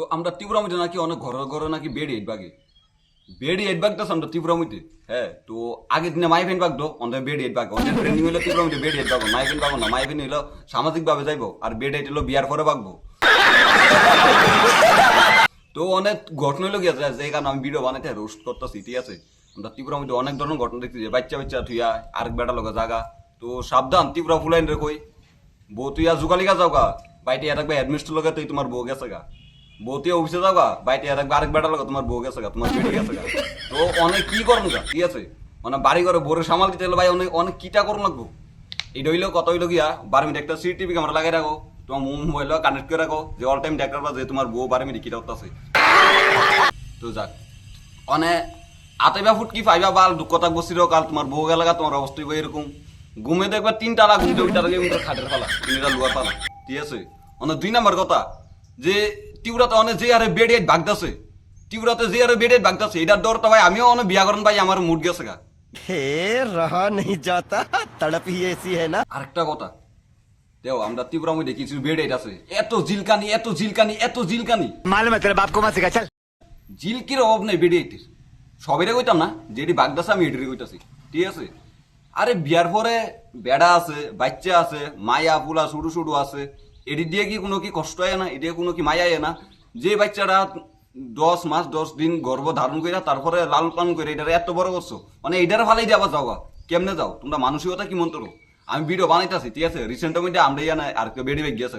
তো আমরা ত্রিপুরামিতে নাকি অনেক ঘর ঘরে নাকি বেড়ি বাগে। বেড়ি এইট বাগ আমরা ত্রিপুরামিতে হ্যাঁ তো আগের দিনে মাই ফেন বাগতো অন্তে বেড়ি এইট বাগ। অন্তে ট্রেনিং হইল ত্রিপুরামিতে বেড়ি এইট বাগ। মাই ফেন বাগো না মাই ফেন হইল সামাজিক ভাবে যাইবো, আর বেড হলো বিয়ার পরে বাগবো। তো অনেক ঘটনা হইল গিয়েছে যে কারণে আমি ভিডিও বানাইতে রোস্ট করতেছি, ঠিক আছে? আমরা ত্রিপুরা মধ্যে অনেক ধরনের ঘটনা দেখছি যে বাচ্চা বাচ্চা থুইয়া আরেক বেটা লগা জাগা। তো সাবধান, ত্রিপুরা ফুলাইন রে কই। বউ তুইয়া জুগালিগা যাও গা বাইটে আর একবার অ্যাডমিনিস্ট্রেট লগে তুই তোমার বউ গেছে গা। বউ তুই অফিসে যাও গা একবার আরেক বেটা লগা তোমার বউ গেছে গা, তোমার বেড়ে গেছে গা। তো অনেক কি করুন গা? ঠিক আছে? মানে বাড়ি ঘরে বোরে সামাল দিতে ভাই অনেক অনেক কিটা করুন লাগবো? এটা হইল কত হইল গিয়া, বারো মিনিট একটা সিটিভি ক্যামেরা লাগাই রাখো, তোমার মোবাইল কানেক্ট করে রাখো, যে অল টাইম দেখার যে তোমার বউ বারো মিনিট কিটা আছে তো যাক, অনে আতাইবা ফুটকি পাইবা, বাল দুঃখ থাকব চিরকাল, তোমার বউ গেলাগা তোমার অবস্থা হইবো এরকম। ঘুমে দেখবা তিনটা ঘুমতে ওইটা লাগে খাটের ফালা তিনটা লুয়ার ফালা ঠিক আছে? অনে দুই নাম্বার কথা, যে টিউরাতে অনে যে আরে বেড এড ভাগতাছে টিউরাতে যে আরে বেড এড ভাগতাছে এটার দর তো ভাই আমিও অনেক বিয়াকরণ ভাই আমার মুড গেছে গা। হে রহা নেই যাতা তড়প হি এসি হে না। আরেকটা কথা দেও আমরা ত্রিপুরাময় দেখেছি বেড এড আছে এত জিলকানি এত জিলকানি এত জিলকানি। মালুম তোর বাপ কমা শিখা চল। জিলকির অভাব নেই বেড এটির। সবেরে কইতাম না যেটি বাগদাসা আমি এটিরে কইতাছি। ঠিক আছে? আরে বিয়ার পরে বেড়া আছে বাচ্চা আছে মায়া পুলা শুরু শুরু আছে। এটি দিয়ে কি কোনো কি কষ্ট হয় না? এটি কোনো কি মায়া না? যে বাচ্চাটা দশ মাস, দশ দিন গর্ভ ধারণ করে তারপরে লাল পালন করে, এটার এত বড় করছ? মানে এটার ফালাই দিয়ে যাওয়া কেমনে যাও? তোমরা মানসিকতা কি মন্তর? আমি ভিডিও বানাইতেছি, ঠিক আছে? রিসেন্ট মধ্যে আমরা ইয়া না আর কেউ বেডি বেগ গিয়েছে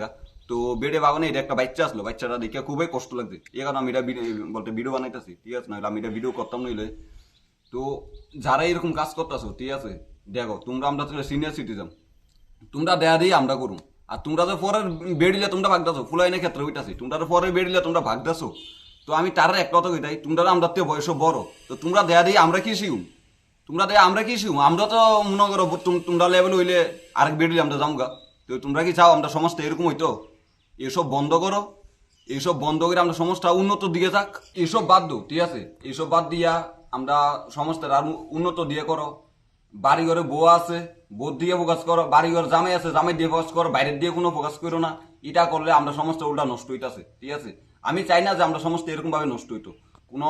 তো বেডে বাগানে এটা একটা বাচ্চা আসলো, বাচ্চাটা দেখে খুবই কষ্ট লাগছে। এই কারণে আমি এটা বলতে ভিডিও বানাইতেছি, ঠিক আছে? নাহলে আমি এটা ভিডিও করতাম নইলে। তো যারা এরকম কাজ করতেছো, ঠিক আছে? দেখো, তোমরা আমরা সিনিয়র সিটিজেন তোমরা দেয়া দিয়ে আমরা করুম। আর তোমরা তো পরে বেড়িলে তোমরা ভাগদাছো ফুলাইনের ক্ষেত্রে হইতাছি। তোমরা তো পরে বেড়িলে তোমরা ভাগদাছো তো আমি তার এক কথা কইতাই, তোমরা আমরা তো বয়স বড়। তো তোমরা দেয়া দিয়ে আমরা কি শিখুম তোমরা দেয়া আমরা কি শিখুম আমরা তো মনে করো তোম- তোমরা লেভেল হইলে আরেক বেড়িলে আমরা যামগা। তো তোমরা কি চাও আমরা সমস্ত এরকম হইতো? এসব বন্ধ করো। এইসব বন্ধ করে আমরা সমস্ত উন্নত দিকে থাক এইসব বাদ দো ঠিক আছে? এইসব বাদ দিয়া আমরা সমস্ত আর উন্নত দিয়ে করো। বাড়ি ঘরে বউ আছে। বউ দিয়ে ফোকাস করো বাড়ি ঘর জামাই আছে, জামাই দিয়ে ফোকাস করো, বাইরের দিয়ে কোনো ফোকাস করো না। এটা করলে আমরা সমস্ত উল্টা নষ্ট হইতাছে, ঠিক আছে? আমি চাই না যে আমরা সমস্ত এরকম ভাবে নষ্ট হইতো। কোনো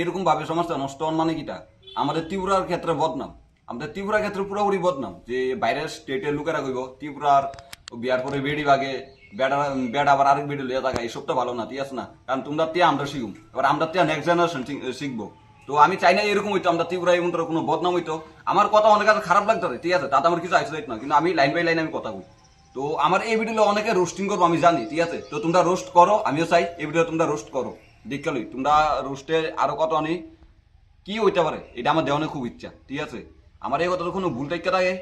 এরকম ভাবে সমস্ত নষ্ট হন মানে কিটা? আমাদের ত্রিপুরার ক্ষেত্রে বদনাম। আমাদের ত্রিপুরার ক্ষেত্রে পুরোপুরি বদনাম যে বাইরের স্টেটের লোকেরা কইব, ত্রিপুরার বিয়ার পরে বেড়ি বাগে, বেড়া বেড়া আবার আরেক বেড়ি লিয়ে থাকা এইসব তো ভালো না, ঠিক আছে না? কারণ তোমরা তিয়া আমরা শিখুম। এবার আমরা তিয়া নেক্সট জেনারেশন শিখব। তো আমি চাই না এরকম হইতো, আমরা ত্রিপুরা এমন কোনো বদনাম হইতো। আমার কথা অনেক কাছে খারাপ লাগতো ঠিক আছে? তাতে আমার কিছু আইসোলেট না কিন্তু আমি লাইন বাই লাইন আমি কথা বলি। তো আমার এই ভিডিওতে অনেকে রোস্টিং করব, আমি জানি, ঠিক আছে? তো তোমরা রোস্ট করো, আমিও চাই এই ভিডিও তোমরা রোস্ট করো। দেখালই তোমরা রোস্টে আরও কত আনি? কি হইতে পারে? এটা আমার দেওয়ানে খুব ইচ্ছা, ঠিক আছে? আমার এই কথা কোনো ভুল টাইকা থাকে?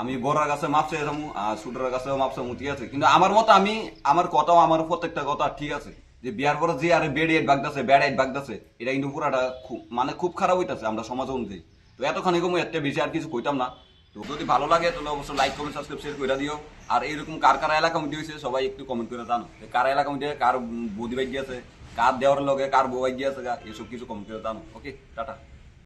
আমি বড়ার কাছে মাপ চাই আর ছোটর কাছে মাপ চাবো, ঠিক আছে? কিন্তু আমার মতো আমি, আমার কথাও আমার প্রত্যেকটা কথা ঠিক আছে। যে বিয়ার পরে যে আরে বেড এড বাগদাছে ব্যাড এড বাগদাছে, এটা কিন্তু পুরাটা খুব মানে খুব খারাপ হইতাছে আমরা সমাজ অনুযায়ী। তো এতক্ষণ কম এত বেশি আর কিছু কইতাম না। তো যদি ভালো লাগে, তাহলে অবশ্যই লাইক কমেন্ট সাবস্ক্রাইব শেয়ার করে দিও। আর এরকম কার কার এলাকা মধ্যে হয়েছে সবাই একটু কমেন্ট করে জানো। কার এলাকা মধ্যে কার বৌদি বাইক গিয়েছে কার দেওয়ার লগে কার বউ বাইক গিয়েছে এসব কিছু কমেন্ট করে জানো। Okay tata.